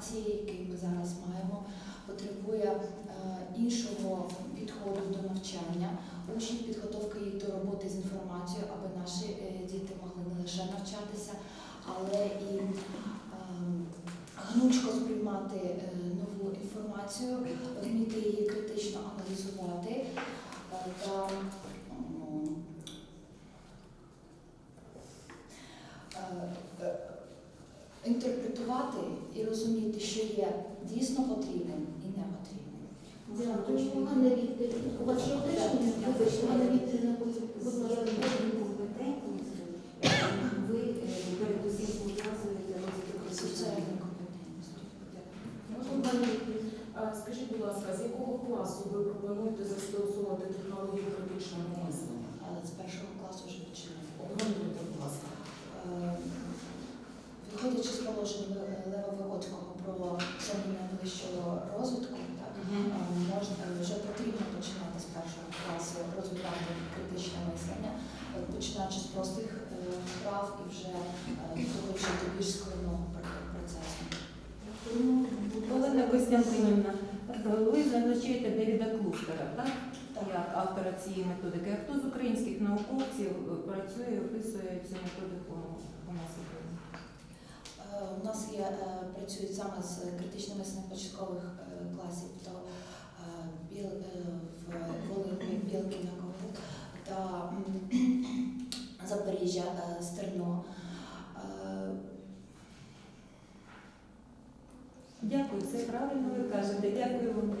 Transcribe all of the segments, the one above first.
інформації, який ми зараз маємо, потребує е, іншого підходу до навчання, учнів підготовки їх до роботи з інформацією, аби наші е, діти могли не лише навчатися, але і ем, гнучко сприймати е, нову інформацію, вміти її критично аналізувати е, та м, е, і розуміти, що є дійсно потрібним і не потрібним. Дякую, Ганна Вікторівна. У вас є уточнення? Вибачте, Ганна Вікторівна, будь ласка. дуже. Ви е, передусім пов'язуєте Можна, Ганна Скажіть, будь ласка, з якого класу ви пропонуєте застосовувати технологію критичного мислення? Але з першого класу вже починаємо. Обґрунтуйте, будь ласка. Е, Виходячи з положення Ле- Лева Вигодського про зону найближчого розвитку, так, е, можна вже потрібно починати з першого класу розвивати критичне мислення, е, починаючи з простих е, вправ і вже е, доходячи до більш складного процесу. Олена Костянтинівна, ви назначаєте Девіда Клустера, так? Як автора цієї методики. А хто з українських науковців е, працює і описує цю методику у нас в Україні? Е, У нас є е, працюють саме з критичним мисленням початкових е, класів, то е, біл в Волині Білкіна та Запоріжжя Стерно. Дякую, це правильно ви кажете. Дякую вам.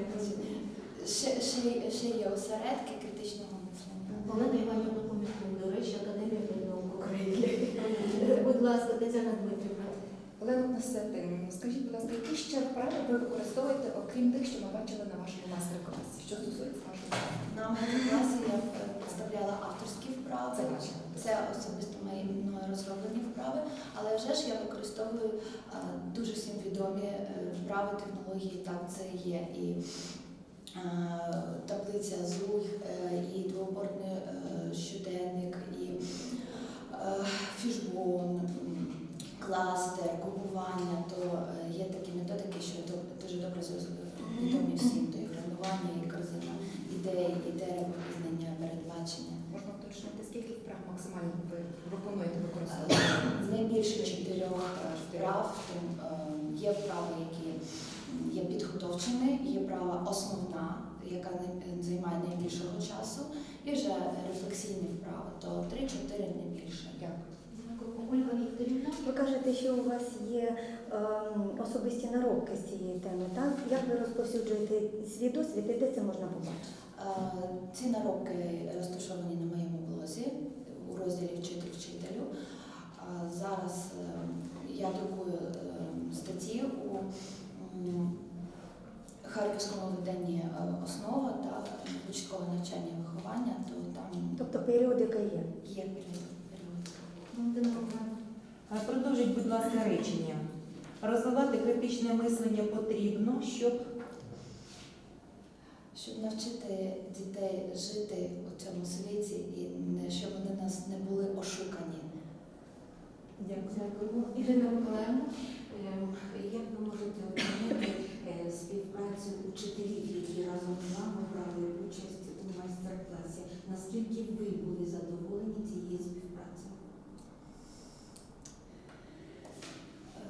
Ще, ще, ще є осередки критичного мислення. Олена Іванівна Помітун, до речі, Академія наук України. Будь ласка, Тетяна Дмитрівна. Олена Константинівна, скажіть, будь ласка, які ще вправи ви використовуєте, окрім тих, що ми бачили на вашому майстер-класі? Що стосується вашого На моєму класі я представляла авторські вправи. Це. Це особисто мої мною розроблені вправи, але вже ж я використовую е, дуже всім відомі е, вправи технології. Так, це є і е, таблиця ЗУЙ, е, і двоборний е, щоденник, і фішбон, кластер, купування. То е, є такі методики, що дуже добре відомі всім. То і гранування, і корзина ідей, і дерево пізнання, передбачення. Можна уточнити, скільки вправ максимально ви пропонуєте використовувати? Не більше чотирьох е, вправ. Е, Є вправи, які є підготовчими, є вправа основна, яка займає найбільшого часу, і вже рефлексійні вправи, то 3-4 не більше. Дякую. Дякую. Кажете, що у вас є ем, особисті наробки з цієї теми, так? Як ви розповсюджуєте свій досвід і де це можна побачити? Е, Ці наробки розташовані на моєму блозі у розділі Вчитель вчителю. Зараз е, я друкую е, статті у Харківському виданні е, основа та початкове навчання і виховання, то там Тобто періодика є. є період. Продовжіть, будь ласка, речення. Розвивати критичне мислення потрібно, щоб Щоб навчити дітей жити у цьому світі і щоб вони нас не були ошукані. Дякую. Дякую. Ірина Миколаївна. Ем, Як ви можете оцінити е, співпрацю учителів, які разом з вами брали участь у майстер-класі? Наскільки ви були задоволені цією співпрацею? Е,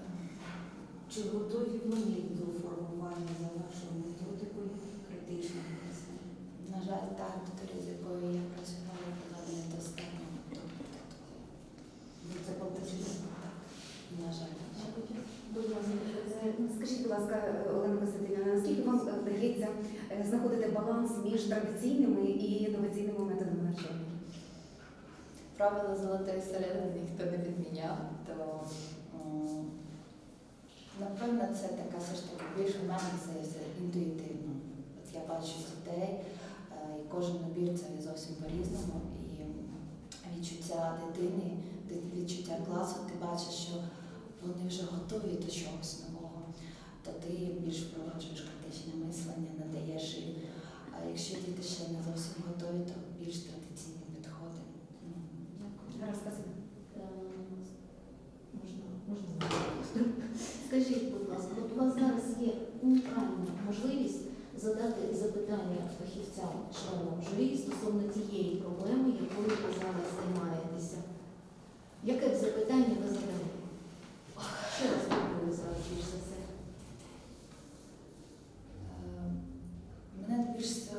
Чи готові вони до формування за вашою методикою критичного мислення? На жаль, та аудиторія, з якою я працювала, була недостатньо. Ви це побачили? На жаль. Е, Скажіть, будь ласка, Олена Костянтинівна, наскільки вам вдається е, знаходити баланс між традиційними і інноваційними методами навчання? Правила золотої середини ніхто не відміняв, то напевно це така все ж таки більше в мене це інтуїтивно. От я бачу дітей, е, і кожен набір це зовсім по-різному. І відчуття дитини, відчуття класу, ти бачиш, що вони вже готові до чогось нового, то ти більш впроваджуєш критичне мислення, надаєш їм. А якщо діти ще не зовсім готові, то більш традиційні підходи. Ну, Зараз спасибо. Е, Можна, можна. Скажіть, будь ласка. ласка, от у вас зараз є унікальна можливість запитання фахівцям, членам журі стосовно тієї проблеми, якою ви зараз займаєтеся. Яке б запитання ви задали? Що вас турбує зараз більш за все? Е, Мене більш з- е,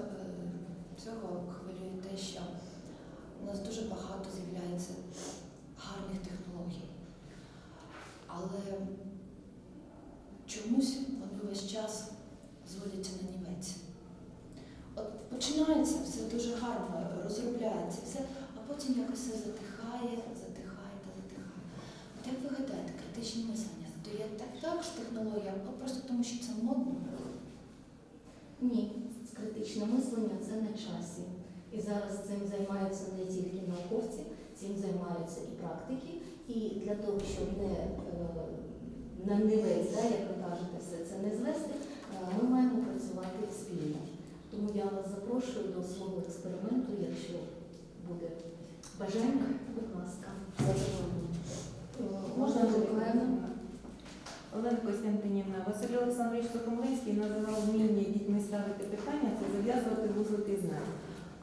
цього хвилює те, що у нас дуже багато з'являється гарних технологій. Але чомусь вони весь час зводяться на нівець. От починається все дуже гарно, розробляється все, а потім якось все затихає, затихає та затихає. От як ви гадаєте, критичне мислення, то є так, так ж технологія, просто тому, що це модно? Ні, критичне мислення це на часі. І зараз цим займаються не тільки науковці, цим займаються і практики. І для того, щоб не е, на нивець, да, як ви кажете, все це не звести, е, ми маємо працювати спільно. Тому я вас запрошую до свого експерименту, якщо буде бажання, будь ласка, Можна Олена Костянтинівна, Василь Олександрович Сухомлинський називав вміння дітьми ставити питання, це зав'язувати вузлики знань.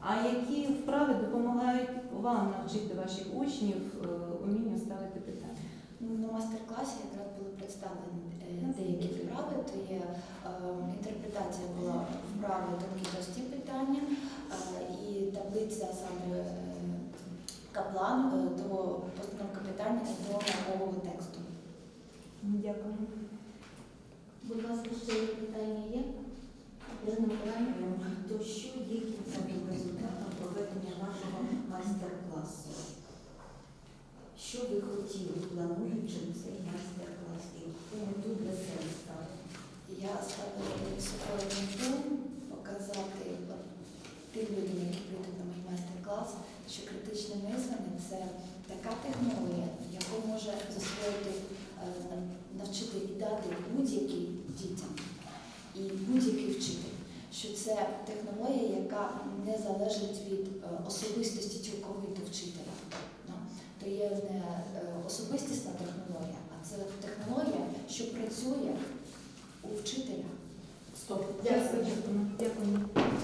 А які вправи допомагають вам навчити ваших учнів е, умінню ставити питання? Ну, На мастер-класі якраз були представлені е, деякі вправи, то є е, інтерпретація була вправи тонкі прості питання е, і таблиця саме е, каплан е, до постановки питання до наукового тексту. Дякую. Будь ласка, ще питання є? Ірина Миколаївна? То що є кінцевим результатом проведення вашого майстер-класу? Що ви хотіли, плануючи цей майстер-клас? Мету для себе ставили? Я ставила собою мету показати тим людям, які прийдуть на мій майстер-клас, що критичне мислення це така технологія, яку може засвоїти, навчити і дати будь-який дітям і будь-який вчитель. Що це технологія, яка не залежить від е, особистості цілковито вчителя. Ну, То є не е, особистісна технологія, а це технологія, що працює у вчителя. Стоп. Дякую. Дякую.